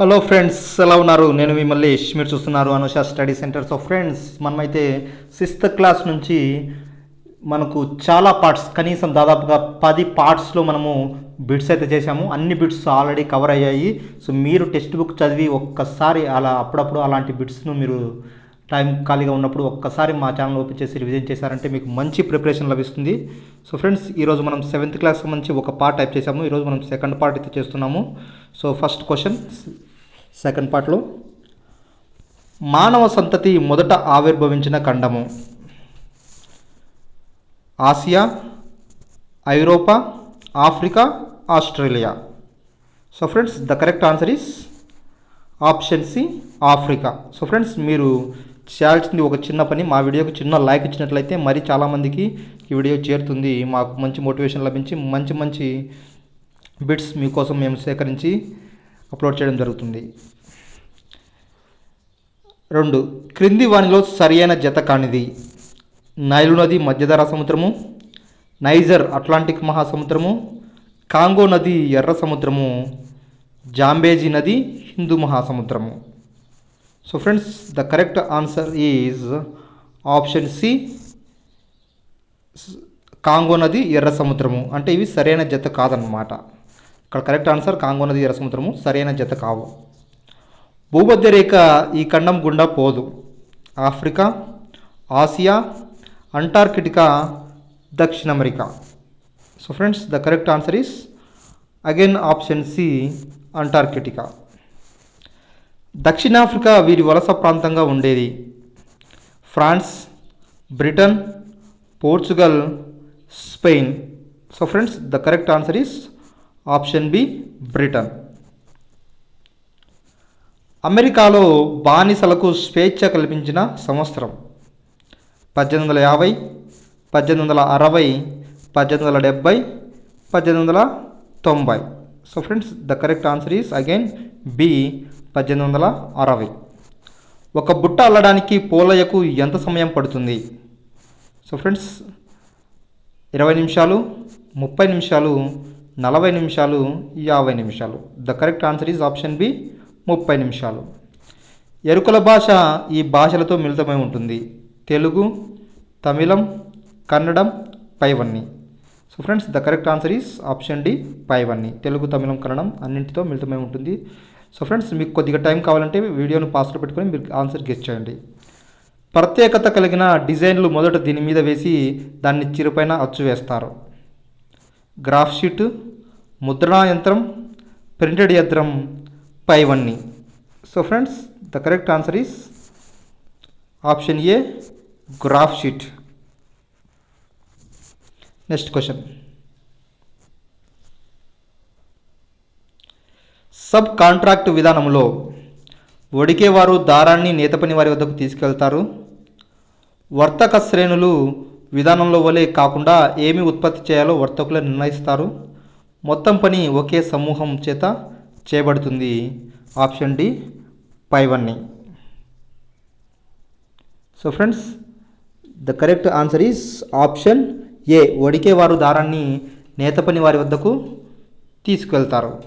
Hello friends ఎలా ఉన్నారు? నేను మీ మల్లేష్ మీరు చూస్తున్నారు Anusha study centre. So friends మనమైతే సిక్స్త్ క్లాస్ నుంచి మనకు చాలా పార్ట్స్ కనీసం దాదాపుగా పది పార్ట్స్లో మనము బిట్స్ అయితే చేశాము. అన్ని బిట్స్ ఆల్రెడీ కవర్ అయ్యాయి. సో మీరు టెక్స్ట్ బుక్ చదివి ఒక్కసారి అలా అప్పుడప్పుడు అలాంటి బిట్స్ను మీరు టైం ఖాళీగా ఉన్నప్పుడు ఒక్కసారి మా ఛానల్ ఓపెన్ చేసి రివిజన్ చేశారంటే మీకు మంచి ప్రిపరేషన్ లభిస్తుంది. సో ఫ్రెండ్స్ ఈరోజు మనం సెవెంత్ క్లాస్ సంబంధించి ఒక పార్ట్ టైప్ చేసాము ఈరోజు మనం సెకండ్ పార్ట్ అయితే చేస్తున్నాము. సో ఫస్ట్ క్వశ్చన్ సెకండ్ పార్ట్లో మానవ సంతతి మొదట ఆవిర్భవించిన ఖండము. ఆసియా ఐరోపా Africa Australia. So friends the correct answer is option C Africa so friends మీరు చేయాల్సింది ఒక చిన్న పని మా వీడియోకి చిన్న లైక్ ఇచ్చినట్లయితే మరి చాలామందికి ఈ వీడియో చేరుతుంది. మాకు మంచి మోటివేషన్ లభించి మంచి మంచి బిట్స్ మీకోసం మేము సేకరించి అప్లోడ్ చేయడం జరుగుతుంది. రెండు క్రింది వానిలో సరియైన జత కానిది. నైలు నది మధ్యధరా సముద్రము నైజర్ అట్లాంటిక్ మహాసముద్రము కాంగో నది ఎర్ర సముద్రము జాంబేజీ నది Hindu మహాసముద్రము. So friends the correct answer is option C Congo నది ఎర్ర సముద్రము. అంటే ఇవి సరైన జత కాదన్నమాట. ఇక్కడ కరెక్ట్ ఆన్సర్ కాంగో నది ఎర్ర సరైన జత కావు. భూమధ్య రేఖ ఈ ఖండం గుండా పోదు. ఆఫ్రికా ఆసియా అంటార్కిటికా దక్షిణ America so friends the correct answer is again option C Antarctica. దక్షిణాఫ్రికా వీరి వలస ప్రాంతంగా ఉండేది. France Britain Portugal Spain. So friends the correct answer is option B Britain. అమెరికాలో బానిసలకు స్వేచ్ఛ కల్పించిన సంవత్సరం. పద్దెనిమిది వందల యాభై పద్దెనిమిది వందల అరవై పద్దెనిమిది వందల డెబ్భై పద్దెనిమిది వందల తొంభై. So friends the correct answer is again B పద్దెనిమిది వందల అరవై. ఒక బుట్ట అల్లడానికి పోలయ్యకు ఎంత సమయం పడుతుంది? సో ఫ్రెండ్స్ ఇరవై నిమిషాలు ముప్పై నిమిషాలు నలభై నిమిషాలు యాభై నిమిషాలు. The correct answer is option B ముప్పై నిమిషాలు. ఎరుకల భాష ఈ భాషలతో మిళితమై ఉంటుంది. తెలుగు తమిళం కన్నడం పైవన్నీ. So friends the correct answer is option D పైవన్నీ. తెలుగు తమిళం కన్నడం అన్నింటితో మిళితమై ఉంటుంది. సో ఫ్రెండ్స్ మీకు కొద్దిగా టైం కావాలంటే వీడియోను పాస్లో పెట్టుకొని మీరు ఆన్సర్ గెస్ట్ చేయండి. ప్రత్యేకత కలిగిన డిజైన్లు మొదట దీని మీద వేసి దాన్ని చిరుపైన అచ్చు వేస్తారు. గ్రాఫ్ షీట్ ముద్రణా యంత్రం ప్రింటెడ్ యంత్రం పైవన్నీ. So friends the correct answer is option A graph sheet next question sub contract విధానంలో వడికేవారు దారాన్ని నేతపని వారి వద్దకు తీసుకెళ్తారు. వర్తక శ్రేణులు విధానంలో వలె కాకుండా ఏమి ఉత్పత్తి చేయాలో వర్తకులు నిర్ణయిస్తారు. మొత్తం పని ఒకే సమూహం చేత చేయబడుతుంది. ఆప్షన్ డి పైవన్నీ so friends the correct answer is option A. వడికేవారు దారాన్ని నేతపని వారి వద్దకు తీసుకెళ్తారు.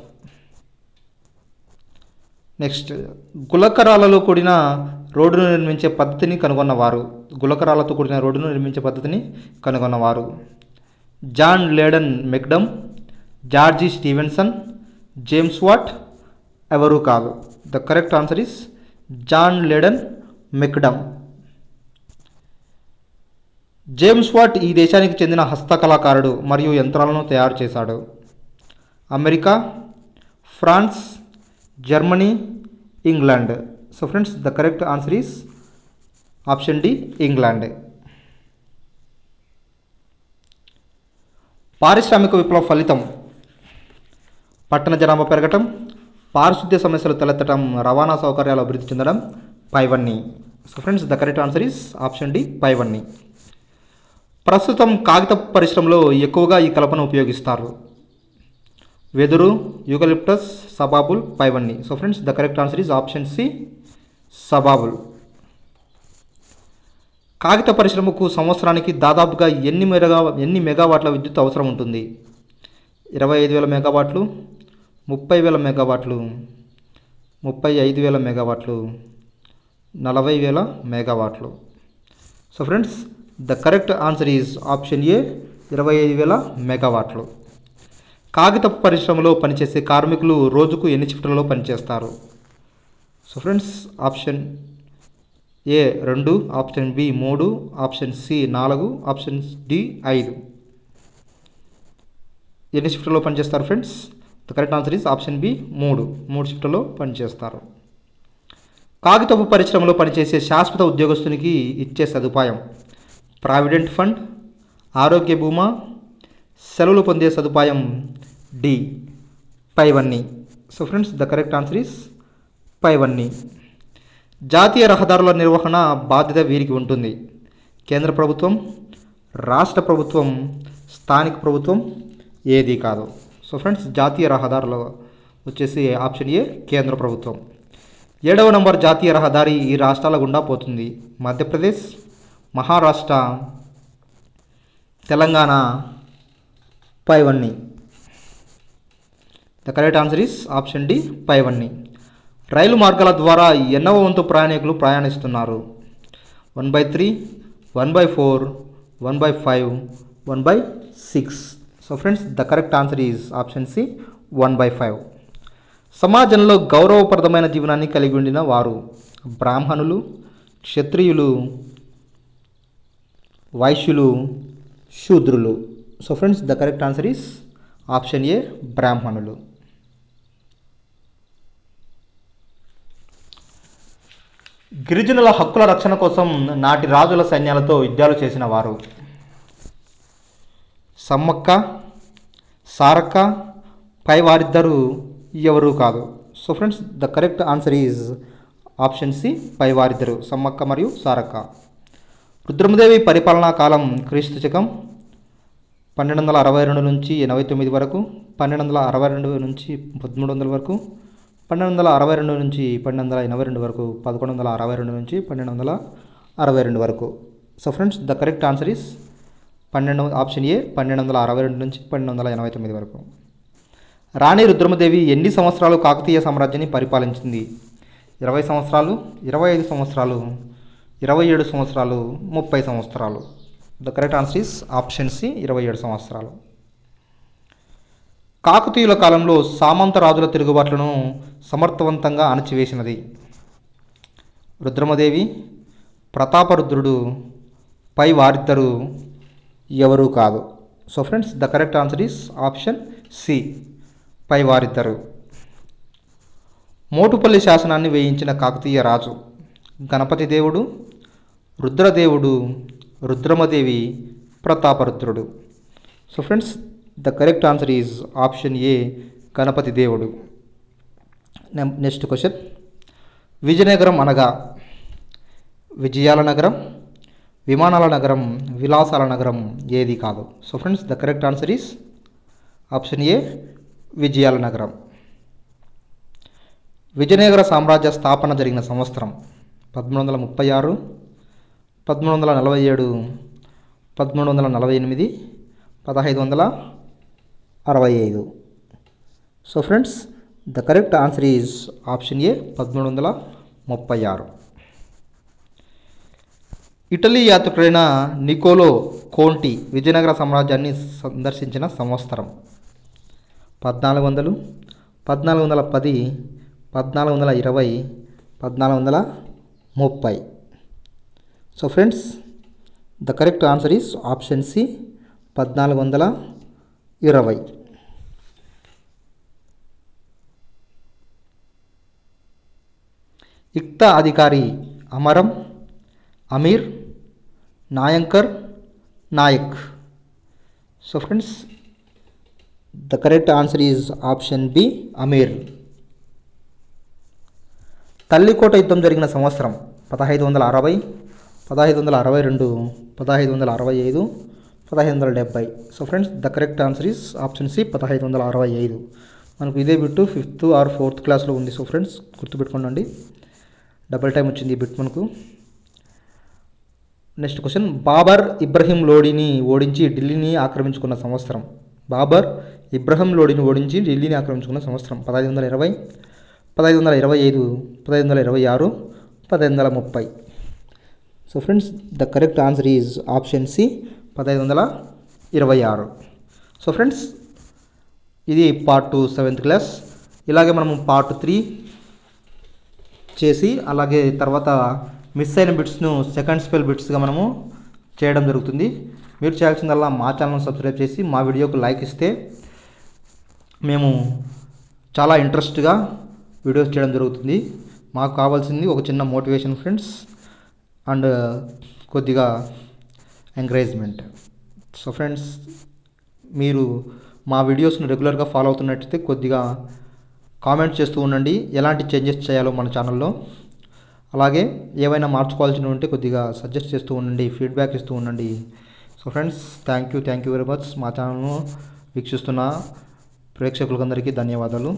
నెక్స్ట్ గులకరాలలో కూడిన రోడ్డును నిర్మించే పద్ధతిని కనుగొన్నవారు. గులకరాలతో కూడిన రోడ్డును నిర్మించే పద్ధతిని కనుగొన్నవారు. John Loudon McAdam George Stephenson James Watt? ఎవరూ కాదు. The correct answer is John Loudon McAdam. James Watt ఈ దేశానికి చెందిన హస్తకళాకారుడు మరియు యంత్రాలను తయారు చేశాడు. America France Germany England. So friends the correct answer is option D England. పారిశ్రామిక విప్లవ ఫలితం. పట్టణ జనాభా పెరగటం పారిశుద్ధ్య సమస్యలు తలెత్తడం రవాణా సౌకర్యాలు అభివృద్ధి చెందడం పైవన్నీ. So friends the correct answer is option D పైవన్నీ. ప్రస్తుతం కాగిత పరిశ్రమలో ఎక్కువగా ఈ కలపను ఉపయోగిస్తారు. వెదురు యూకలిప్టస్ సబాబుల్ పైవన్నీ. So friends the correct answer is option C subabul. కాగిత పరిశ్రమకు సంవత్సరానికి దాదాపుగా ఎన్ని మెగా ఎన్ని మెగావాట్ల విద్యుత్ అవసరం ఉంటుంది? ఇరవై ఐదు వేల మెగావాట్లు ముప్పై వేల మెగావాట్లు ముప్పై ఐదు వేల మెగావాట్లు నలభై వేల మెగావాట్లు. So friends the correct answer is option A ఇరవై ఐదు వేల మెగావాట్లు. కాగితపు పరిశ్రమలో పనిచేసే కార్మికులు రోజుకు ఎన్ని షిఫ్ట్లలో పనిచేస్తారు? సో ఫ్రెండ్స్ ఆప్షన్ ఏ రెండు ఆప్షన్ బి మూడు ఆప్షన్ సి నాలుగు ఆప్షన్ డి ఐదు. ఎన్ని షిఫ్ట్లో పనిచేస్తారు friends the correct answer is option B మూడు. మూడు షిఫ్ట్లో పనిచేస్తారు. కాగితపు పరిశ్రమలో పనిచేసే శాశ్వత ఉద్యోగస్తునికి ఇచ్చే సదుపాయం. ప్రావిడెంట్ ఫండ్ ఆరోగ్య బీమా సెలవులు పొందే సదుపాయం డి పైవన్నీ. So friends the correct answer is పైవన్నీ. జాతీయ రహదారుల నిర్వహణ బాధ్యత వీరికి ఉంటుంది. కేంద్ర ప్రభుత్వం రాష్ట్ర ప్రభుత్వం స్థానిక ప్రభుత్వం ఏది కాదు. సో ఫ్రెండ్స్ జాతీయ రహదారులు వచ్చేసి ఆప్షన్ ఏ కేంద్ర ప్రభుత్వం. ఏడవ నంబర్ జాతీయ రహదారి ఈ రాష్ట్రాల గుండా పోతుంది. మధ్యప్రదేశ్ మహారాష్ట్ర తెలంగాణ పైవన్నీ. The correct answer is option D పైవన్నీ. రైలు మార్గాల ద్వారా ఎన్నవ వంతు ప్రయాణికులు ప్రయాణిస్తున్నారు? One by three one by four one by five one by six. So friends the correct answer is option C one by five సమాజంలో గౌరవప్రదమైన జీవనాన్ని కలిగి ఉండిన వారు బ్రాహ్మణులు క్షత్రియులు వైశ్యులు శూద్రులు. So friends the correct answer is option A బ్రాహ్మణులు. గిరిజనుల హక్కుల రక్షణ కోసం నాటి రాజుల సైన్యాలతో యుద్ధాలు చేసిన వారు. సమ్మక్క సారక్క పై వారిద్దరూ ఎవరు కాదు. So friends the correct answer is option C పై వారిద్దరు సమ్మక్క మరియు సారక్క. రుద్రమదేవి పరిపాలనా కాలం క్రీస్తు శకం పన్నెండు వందల అరవై రెండు నుంచి ఎనభై తొమ్మిది వరకు పన్నెండు వందల అరవై రెండు నుంచి పదమూడు వందల వరకు పన్నెండు వందల అరవై రెండు నుంచి పన్నెండు వందల ఎనభై రెండు వరకు పదకొండు వందల అరవై రెండు నుంచి పన్నెండు వందల అరవై రెండు వరకు. So friends the correct answer is పన్నెండు ఆప్షన్ ఏ పన్నెండు వందల అరవై రెండు నుంచి పన్నెండు వందల ఎనభై తొమ్మిది వరకు. రాణి రుద్రమదేవి ఎన్ని సంవత్సరాలు కాకతీయ సామ్రాజ్యాన్ని పరిపాలించింది? ఇరవై సంవత్సరాలు ఇరవై ఐదు సంవత్సరాలు ఇరవై ఏడు సంవత్సరాలు ముప్పై సంవత్సరాలు. The correct answer is option C ఇరవై ఏడు సంవత్సరాలు. కాకతీయుల కాలంలో సామంత రాజుల తిరుగుబాట్లను సమర్థవంతంగా అణచివేసినది. రుద్రమదేవి ప్రతాపరుద్రుడు పై వారిద్దరు ఎవరూ కాదు. So friends the correct answer is option C పై వారిద్దరు మోటుపల్లి శాసనాన్ని వేయించిన కాకతీయ రాజు గణపతి దేవుడు రుద్రదేవుడు Rudramadevi Prataparudrudu. So friends the correct answer is option A Ganapati దేవుడు. నెక్స్ట్ క్వశ్చన్ విజయనగరం అనగా విజయాల నగరం విమానాల నగరం విలాసాల నగరం ఏది కాదు. So friends the correct answer is option A విజయాల నగరం. విజయనగర సామ్రాజ్య స్థాపన జరిగిన సంవత్సరం పదమూడు వందల ముప్పై ఆరు పదమూడు వందల నలభై ఏడు పదమూడు వందల నలభై ఎనిమిది పదహైదు వందల అరవై ఐదు. So friends the correct answer is option A పదమూడు వందల ముప్పై ఆరు. ఇటలీ యాత్రికుడైన నికోలో కోంటి విజయనగర సామ్రాజ్యాన్ని సందర్శించిన సంవత్సరం. పద్నాలుగు వందలు పద్నాలుగు వందల పది పద్నాలుగు వందల ఇరవై పద్నాలుగు వందల ముప్పై. So friends the correct answer is option C పద్నాలుగు వందల ఇరవై. యుక్త అధికారి అమరం అమీర్ నాయంకర్ Naik. So friends the correct answer is option B Aamir Talikota యుద్ధం జరిగిన సంవత్సరం పదహైదు వందల అరవై పదహైదు వందల అరవై రెండు పదహైదు వందల అరవై ఐదు పదహైదు వందల డెబ్బై so friends the correct answer is option C పదహైదు వందల అరవై ఐదు. మనకు ఇదే బిట్టు ఫిఫ్త్ ఆర్ ఫోర్త్ క్లాస్లో ఉంది. సో ఫ్రెండ్స్ గుర్తుపెట్టుకోండి. డబల్ టైం వచ్చింది ఈ బిట్ మనకు. Next question. బాబర్ ఇబ్రహీం లోడిని ఓడించి ఢిల్లీని ఆక్రమించుకున్న సంవత్సరం. బాబర్ ఇబ్రహీం లోడిని ఓడించి ఢిల్లీని ఆక్రమించుకున్న సంవత్సరం. పదహైదు వందల ఇరవై పదహైదు వందల ఇరవై ఐదు పదహైదు వందల ఇరవై ఆరు పదహైదు వందల ముప్పై. So friends the correct answer is option C పదహైదు వందల ఇరవై ఆరు. సో ఫ్రెండ్స్ ఇది పార్ట్ టూ సెవెంత్ క్లాస్ ఇలాగే మనము పార్ట్ త్రీ చేసి అలాగే తర్వాత మిస్ అయిన బిట్స్ను సెకండ్ స్పెల్ బిట్స్గా మనము చేయడం జరుగుతుంది. మీరు చేయాల్సిందల్లా మా ఛానల్ సబ్స్క్రైబ్ చేసి మా వీడియోకు లైక్ ఇస్తే మేము చాలా ఇంట్రెస్ట్గా వీడియోస్ చేయడం జరుగుతుంది. మాకు కావాల్సింది ఒక చిన్న మోటివేషన్ ఫ్రెండ్స్ అండ్ కొద్దిగా ఎంకరేజ్మెంట్. సో ఫ్రెండ్స్ మీరు మా వీడియోస్ని రెగ్యులర్గా ఫాలో అవుతున్నట్టయితే కొద్దిగా కామెంట్ చేస్తూ ఉండండి. ఎలాంటి చేంజెస్ చేయాలో మన ఛానల్లో. అలాగే ఏవైనా మార్చుకోవాల్సిన ఉంటే కొద్దిగా సజెస్ట్ చేస్తూ ఉండండి ఫీడ్బ్యాక్ ఇస్తూ ఉండండి. So friends thank you thank you very much మా ఛానల్ను వీక్షిస్తున్న ప్రేక్షకులందరికీ ధన్యవాదాలు.